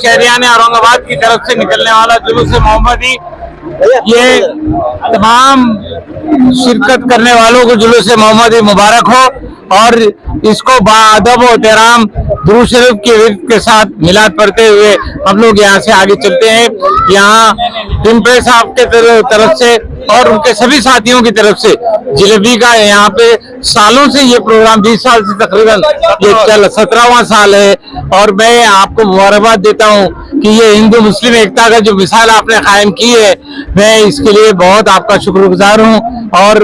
शहरिया ने औरंगाबाद की तरफ से निकलने वाला जुलूस मोहम्मदी ये तमाम शिरकत करने वालों को जुलूस मोहम्मद मुबारक हो और इसको बाअदब और एहतराम दुरू शरीफ के के साथ मिलाद पढ़ते हुए हम लोग यहाँ से आगे चलते हैं। यहाँ टिम्परे साहब के तरफ़ से और उनके सभी साथियों की तरफ़ से जिलेबी का यहाँ पे सालों से ये प्रोग्राम, बीस साल से तकरीबन ये चल, सत्रहवा साल है और मैं आपको मुबारकबाद देता हूँ कि ये हिंदू मुस्लिम एकता का जो मिसाल आपने कायम की है मैं इसके लिए बहुत आपका शुक्रगुजार हूँ और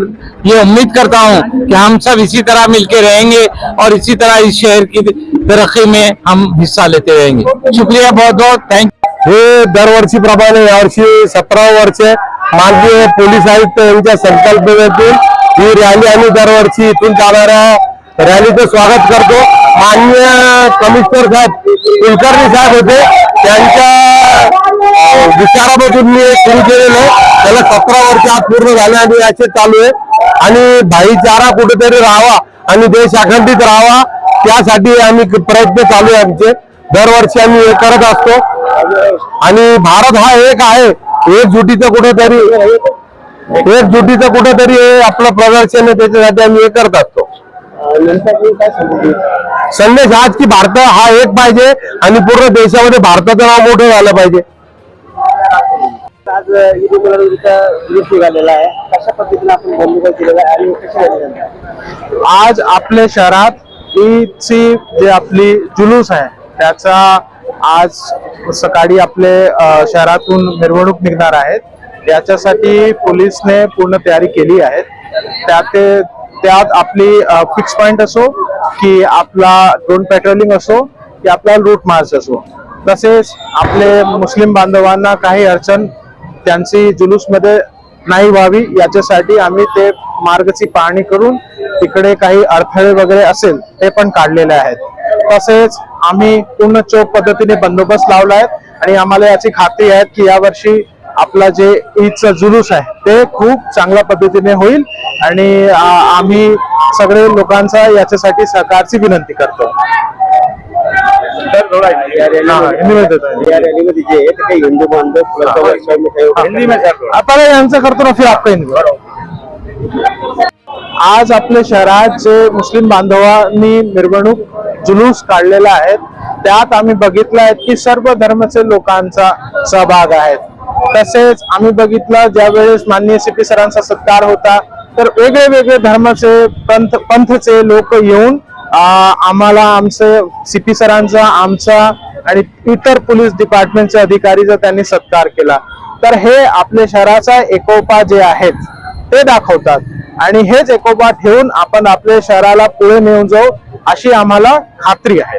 ये उम्मीद करता हूँ कि हम सब इसी तरह मिलके रहेंगे और इसी तरह इस शहर की तरक्की में हम हिस्सा लेते रहेंगे। शुक्रिया बहुत बहुत थैंक हे दरवर्षीप्रमाणे यावर्षी सतरा वर्ष माननीय पोलीस आयुक्त संकल्पनेतून ही रॅली आम्ही दरवर्षी इथून जाणाऱ्या रॅलीचं स्वागत करतो. माननीय कमिशनर साहेब, कुलकर्णी साहेब होते. अं, विचारामधून मी एक सुरू केलेलं आहे. त्याला सतरा वर्ष आज पूर्ण झाले आणि याचे चालू आहे. आणि भाईचारा कुठेतरी राहावा आणि देश अखंडित राहावा त्यासाठी आम्ही प्रयत्न चालू आहे आमचे. दरवर्षी आम्ही हे करत असतो. आणि भारत हा एक आहे. एकजुटीचं कुठेतरी एकजुटीचं कुठेतरी हे आपलं प्रदर्शन आहे त्याच्यासाठी आम्ही हे करत असतो. संदेश आज की भारत हा एक पाहिजे आणि पूर्ण देशामध्ये भारताचं नाव मोठं झालं पाहिजे. ईद उल दिवस निघालेला आहे कशा पद्धतीने आपण बंदोबस्त केलेला आहे आणि कशा आज आपल्या शहरात ईदची जे आपली जुलूस आहे त्याचा आज सकाळी आपले शहरातून मिरवणूक निघणार आहेत. याच्यासाठी पोलीसने पूर्ण तयारी केली आहे. त्यात त्यात आपली फिक्स पॉइंट असो की आपला ड्रोन पेट्रोलिंग असो की आपला रूट मार्च असो. तसेच आपले मुस्लिम बांधवांना काही अडचण त्यांची जुलूसमध्ये नाही व्हावी याच्यासाठी आम्ही ते मार्गची पाहणी करून तिकडे काही अडथळे वगैरे असेल ते पण काढलेले आहेत. तसेच आम्ही पूर्ण चोख पद्धतीने बंदोबस्त लावला आहे आणि आम्हाला याची खात्री आहे की यावर्षी आपला जे ईदचा जुलूस आहे ते खूप चांगल्या पद्धतीने होईल आणि आम्ही सगळे लोकांचा याच्यासाठी सहकारची विनंती करतो. या या हिंदू बांधव में आता यांचं करतो ना फिर आपका हिंदी आज आपल्या शहरात जे मुस्लिम बांधवांनी मिरवणूक जुलूस काढलेला आहे त्यात आम्ही बघितलं आहे की सर्व धर्मचे लोकांचा सहभाग आहे तसेच आम्ही बघितलं ज्यावेळेस माननीय सीपी सरांचा सत्कार होता तर वेगळे वेगळे धर्माचे पंथ पंथचे लोक येऊन आम्हाला आमचं सीपी सरांचा आमचा आणि इतर पोलीस डिपार्टमेंटचे अधिकारीचा त्यांनी सत्कार केला. तर हे आपल्या शहराचा एकोपा जे आहेत ते दाखवतात. आणि हेच एकोपा ठेवून आपण आपल्या शहराला पुढे नेऊन जाऊ अशी आम्हाला खात्री आहे.